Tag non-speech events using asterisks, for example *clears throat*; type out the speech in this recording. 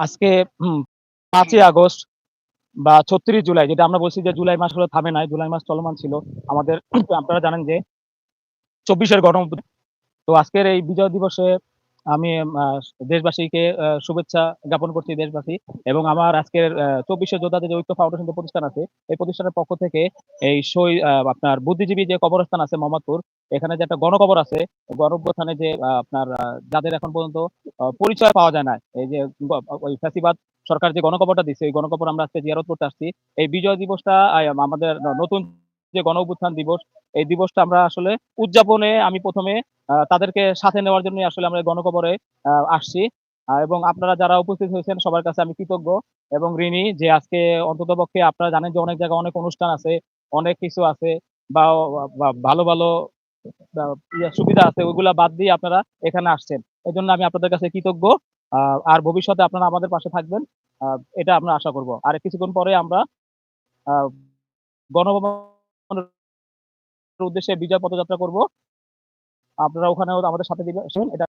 আজকে পাঁচই ৫ই আগস্ট বা ৩৬ জুলাই যেটা আমরা বলছি যে জুলাই মাস হলো থামে নাই, জুলাই মাস চলমান ছিল। আমাদের *clears throat* আপনারা জানেন যে ২৪ এর গণ তো আজকের এই বিজয় দিবসে আমি দেশবাসীকে শুভেচ্ছা জ্ঞাপন করছি দেশবাসী এবং আমার আজকের ২৪ যোদ্ধাদের যে ঐক্য ফাউন্ডেশন প্রতিষ্ঠান আছে, এই প্রতিষ্ঠানের পক্ষ থেকে এই সই আপনার বুদ্ধিজীবী যে কবরস্থান আছে মোহাম্মদপুর, এখানে যে একটা গণকবর আছে, গণঅভ্যুত্থানে যে আপনার যাদের এখন পর্যন্ত পরিচয় পাওয়া যায় না। এই যে ওই ফ্যাসিবাদ সরকার যে গণকবরটা দিছে, এই গণকবর আমরা আজকে জিয়ারত করতে আসছি। এই বিজয় দিবসটা আমাদের নতুন যে গণ অভ্যুত্থান দিবস, এই দিবসটা আমরা আসলে উদযাপনে আমি ১ম এ তাদেরকে সাথে নেওয়ার জন্য আসলে আমরা এই গণকবরে আসছি। এবং আপনারা যারা উপস্থিত হয়েছেন সবার কাছে আমি কৃতজ্ঞ এবং ঋণী যে আজকে অন্ততপক্ষে আপনারা জানেন যে অনেক জায়গায় অনেক অনুষ্ঠান আছে, অনেক কিছু আছে বা ভালো, ভালো সুবিধা আছে ওইগুলা বাদ দিয়ে আপনারা এখানে আসছেন। এজন্য আমি আপনাদের কাছে কৃতজ্ঞ। আর ভবিষ্যতে আপনারা আমাদের পাশে থাকবেন। এটা আমরা আশা করব। আর কিছুক্ষণ পরে আমরা আ গণভবনের উদ্দেশ্যে বিজয় পদযাত্রা করব। আপনারা ওখানেও আমাদের সাথে দিবেন এটা